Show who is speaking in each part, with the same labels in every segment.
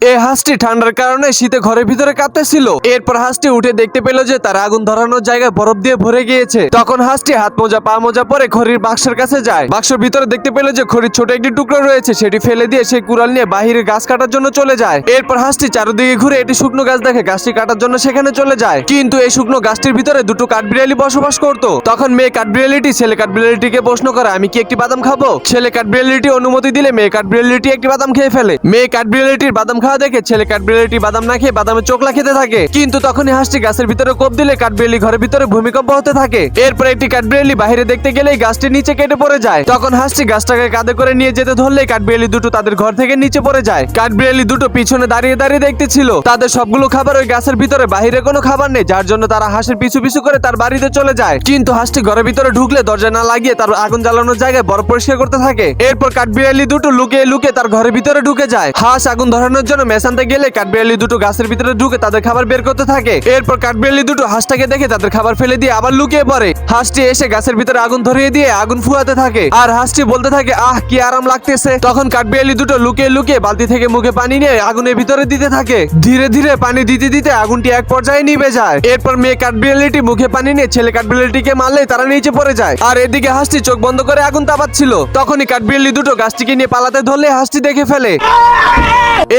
Speaker 1: এই হাঁসটি ঠান্ডার কারণে শীতে ঘরের ভিতরে কাঁপতেছিল। এরপর হাঁসটি উঠে দেখতে পেল যে তার আগুন ধরানোর জায়গায় বরফ দিয়ে ভরে গিয়েছে। তখন হাঁসটি হাত মোজা, পা মোজা পরে খড়ির বাক্সের কাছে যায়। বাক্সের ভিতরে দেখতে পেল যে খড়ির ছোট একটি টুকরো রয়েছে, সেটি ফেলে দিয়ে সেই কুড়াল নিয়ে বাহিরে গাছ কাটার জন্য চলে যায়। এরপর হাঁসটি চারদিকে ঘুরে এটি শুকনো গাছ দেখে গাছটি কাটার জন্য সেখানে চলে যায়। কিন্তু এই শুকনো গাছটির ভিতরে দুটো কাঠবিড়ালি বসবাস করত। তখন মেয়ে কাঠবিড়ালিটি ছেলে কাঠবিড়ালিটিকে প্রশ্ন করে, আমি কি একটি বাদাম খাব? ছেলে কাঠবিড়ালিটি অনুমতি দিলে মেয়ে কাঠবিড়ালিটি একটি বাদাম খেয়ে ফেলে। মেয়ে কাঠবিড়ালিটির বাদাম খাওয়া দেখে ছেলে কাঠবিড়ালিটি বাদাম না খেয়ে বাদামের চোখলা খেতে থাকে। কিন্তু তখনই হাঁসটি গাছের ভিতরে কোপ দিলে কাঠবিড়ালি ঘরের ভিতরে ভূমিকম্প হতে থাকে। এরপর একটি কাঠবিড়ালি বাইরে দেখতে গেলেই গাছটি নিচে কেটে পড়ে যায়। তখন হাঁসটি গাছটাকে কাঁধে করে নিয়ে যেতে ধরলেই কাঠবিড়ালি দুটো তাদের ঘর থেকে নিচে পড়ে যায়। কাঠবিড়ালি দুটো পিছনে দাঁড়িয়ে দাঁড়িয়ে দেখতেছিল। তাদের সবগুলো খাবার ওই গাছের ভিতরে, বাহিরে কোনো খাবার নেই, যার জন্য তারা হাঁসের পিছু পিছু করে তার বাড়িতে চলে যায়। কিন্তু হাঁসটি ঘরের ভিতরে ঢুকলে দরজা না লাগিয়ে তার আগুন জ্বালানোর জায়গায় বরফ পরিষ্কার করতে থাকে। এরপর কাঠবিড়ালি দুটো লুকিয়ে লুকিয়ে তার ঘরের ভিতরে ঢুকে যায়। হাঁস আগুন ধরানোর জন্য মেশানতে গেলে কাঠবিড়ালি দুটো গাছের ভিতরে ঢুকে তাদের খাবার বের করতে থাকে। এরপর কাঠবিড়ালি দুটো হাঁসটাকে দেখে তাদের খাবার ফেলে দিয়ে আবার লুকিয়ে পড়ে। হাঁসটি এসে গাছের ভিতরে আগুন ধরিয়ে দিয়ে আগুন ফুয়াতে থাকে। আর হাঁসটি বলতে থাকে, আহ, কি আরাম লাগতেছে। তখন কাঠবিড়ালি দুটো লুকিয়ে লুকিয়ে বালতি থেকে মুখে পানি নিয়ে আগুনের ভিতরে দিতে থাকে। ধীরে ধীরে পানি দিতে দিতে আগুনটি এক পর্যায়ে নিভে যায়। এরপর মেয়ে কাঠবিড়ালিটি মুখে পানি নিয়ে ছেলে কাঠবিড়ালিটিকে মারলে তারা নিচে পড়ে যায়। আর এদিকে হাঁসটি চোখ বন্ধ করে আগুন তাপাচ্ছিল। তখনই কাঠবিড়ালি দুটো গাছটিকে নিয়ে পালাতে ধরলে হাঁসটি দেখে ফেলে।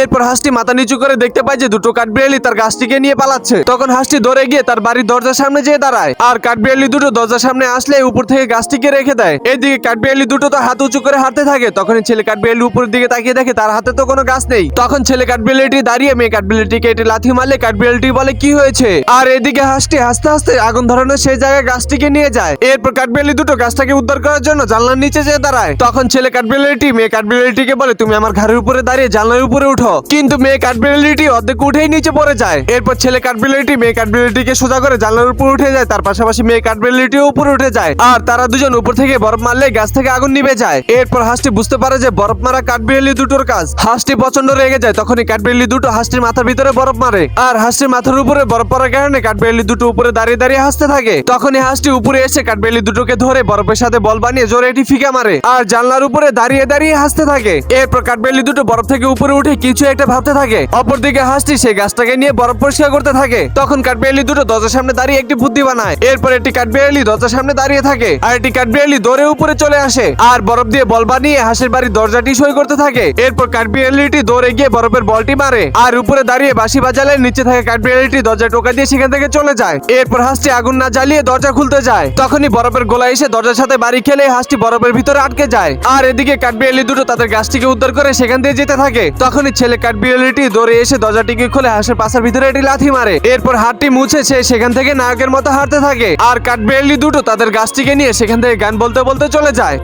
Speaker 1: এরপর হাঁসটি মাথা নিচু করে দেখতে পায় যে দুটো কাঠবিড়ালি তার গাছটিকে নিয়ে পালাচ্ছে। তখন হাঁসটি ধরে গিয়ে তার বাড়ির দরজার সামনে যেয়ে দাঁড়ায় আর কাঠবিড়ালি দুটো দরজার সামনে আসলে উপর থেকে গাছটিকে রেখে দেয়। এদিকে কাঠবিড়ালি দুটো তো হাত উঁচু করে হাঁটতে থাকে, তখনই ছেলে কাঠবিড়ালি উপরের দিকে তাকিয়ে দেখে তার হাতে তো কোনো গাছ নেই। তখন ছেলে কাঠবিড়ালিটি দাঁড়িয়ে মেয়ে কাঠবিড়ালিটিকে এটি লাথি মারলে কাঠবিড়ালিটি বলে, কি হয়েছে? আর এদিকে হাঁসটি হাসতে হাসতে আগুন ধরানোর সেই জায়গায় গাছটিকে নিয়ে যায়। এরপর কাঠবিড়ালি দুটো গাছটাকে উদ্ধার করার জন্য জানলার নিচে যেয়ে দাঁড়ায়। তখন ছেলে কাঠবিড়ালিটি মেয়ে কাঠবিড়ালিটিকে বলে, তুমি আমার ঘরের উপরে দাঁড়িয়ে জানলার উপরে উঠো। কিন্তু মেয়ে কাঠবিড়ালিটি অর্ধেক উঠেই নিচে পড়ে যায়। এরপর ছেলে কাঠবিড়ালিটি মেয়ে কাঠবিড়ালিটিকে সোজা করে জানলার উপর উঠে যায়, তার পাশাপাশি মেয়ে কাঠবিড়ালিটিও উপরে উঠে যায়। আর তারা দুজন উপর থেকে বরফ মারলে গাছ থেকে আগুন নিভে যায়। এরপর হাঁসটি বুঝতে পারে যে বরফ মারা কাঠবিড়ালি দুটোর কাজ। হাঁসটি প্রচণ্ড রেগে যায়, তখনই কাঠবিড়ালি দুটো হাঁসটির মাথার ভিতরে বরফ মারে। আর হাঁসটির মাথার উপরে বরফ পড়ার কারণে কাঠবিড়ালি দুটো উপরে দাঁড়িয়ে দাঁড়িয়ে হাসতে থাকে। তখনই হাঁসটি উপরে এসে কাঠবিড়ালি দুটোকে ধরে বরফের সাথে বল বানিয়ে জোরে এটি ফিকা মারে। আর জানলার উপরে দাঁড়িয়ে দাঁড়িয়ে হাসতে থাকে। এরপর কাঠবিড়ালি দুটো বরফ থেকে উপরে উঠে কিছু একটা ভাবতে থাকে। অপরদিকে হাঁসটি সেই গাছটাকে নিয়ে বরফ পরিষ্কার করতে থাকে। তখন কাঠবিড়ালি দুটো দরজার সামনে দাঁড়িয়ে একটি বুদ্ধি বানায়। এরপর একটি কাঠবিড়ালি দরজার সামনে দাঁড়িয়ে থাকে আর একটি কাঠবিড়ালি দৌড়ে উপরে চলে আসে আর বরফ দিয়ে বল বানিয়ে হাঁসের বাড়ির দরজাটি সই করতে থাকে। এরপর কাঠবিড়ালিটি দৌড়ে গিয়ে বরফের বলটি মারে আর উপরে দাঁড়িয়ে বাঁশি বাজালে নিচে থাকে কাঠবিড়ালিটি দরজা টোকা দিয়ে সেখান থেকে চলে যায়। এরপর হাঁসটি আগুন না জ্বালিয়ে দরজা খুলতে যায়। তখনই বরফের গোলা এসে দরজার সাথে বাড়ি খেলে হাঁসটি বরফের ভিতরে আটকে যায়। আর এদিকে কাঠবিড়ালি দুটো তাদের গাছটিকে উদ্ধার করে সেখান দিয়ে যেতে থাকে। তখনই ছেলে কাঠবিড়ালিটি দৌড়ে এসে দরজাটিকে খুলে হাঁসের পাশের ভিতরে এটি লাথি মারে। এরপর হাতটি মুছে সে সেখান থেকে নায়কের মতো হাঁটতে থাকে। আর কাঠবিড়ালি দুটো তাদের গাছটিকে নিয়ে সেখান থেকে গান বলতে বলতে চলে যায়।